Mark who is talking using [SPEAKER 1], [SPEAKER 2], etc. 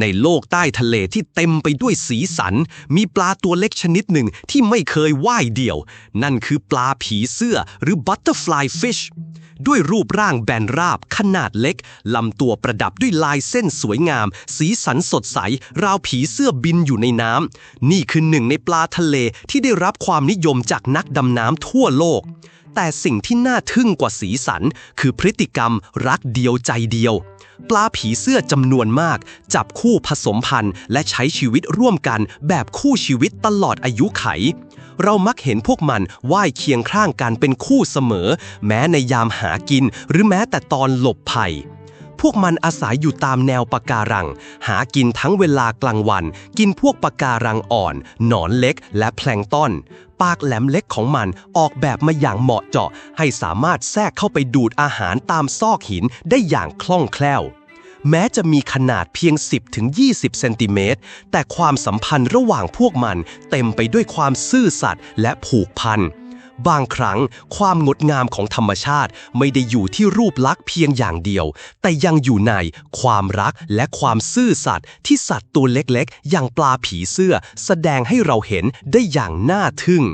[SPEAKER 1] ในโลกใต้ทะเลที่เต็มไปด้วยสีสัน มีปลาตัวเล็กชนิดหนึ่งที่ไม่เคยว่ายเดี่ยว นั่นคือปลาผีเสื้อหรือ butterfly fish ด้วยรูปร่างแบนราบขนาดเล็ก ลำตัวประดับด้วยลายเส้นสวยงาม สีสันสดใส ราวผีเสื้อบินอยู่ในน้ำ นี่คือหนึ่งในปลาทะเลที่ได้รับความนิยมจากนักดำน้ำทั่วโลก แต่สิ่งที่น่าทึ่งกว่าสีสัน คือพฤติกรรมรักเดียวใจเดียว ปลาผีเสื้อจำนวนมาก จับคู่ผสมพันธุ์และใช้ชีวิตร่วมกันแบบคู่ชีวิตตลอดอายุไข เรามักเห็นพวกมันว่ายเคียงข้างกันเป็นคู่เสมอ แม้ในยามหากินหรือแม้แต่ตอนหลบภัย พวกมันอาศัยอยู่ตามแนวปะการัง หากินทั้งเวลากลางวัน กินพวกปะการังอ่อน หนอนเล็ก และแพลงต้น ปากแหลมเล็กของมันออกแบบมาอย่างเหมาะเจาะ ให้สามารถแทรกเข้าไปดูดอาหารตามซอกหินได้อย่างคล่องแคล่วแม้จะมีขนาดเพียง 10ถึง20เซนติเมตร แต่ความสัมพันธ์ระหว่างพวกมันเต็มไปด้วยความซื่อสัตย์และผูกพัน บางครั้งความงดงามของธรรมชาติไม่ได้อยู่ที่รูปลักษณ์เพียงอย่างเดียว แต่ยังอยู่ในความรักและความซื่อสัตย์ที่สัตว์ตัวเล็กๆ อย่างปลาผีเสื้อ แสดงให้เราเห็นได้อย่างน่าทึ่ง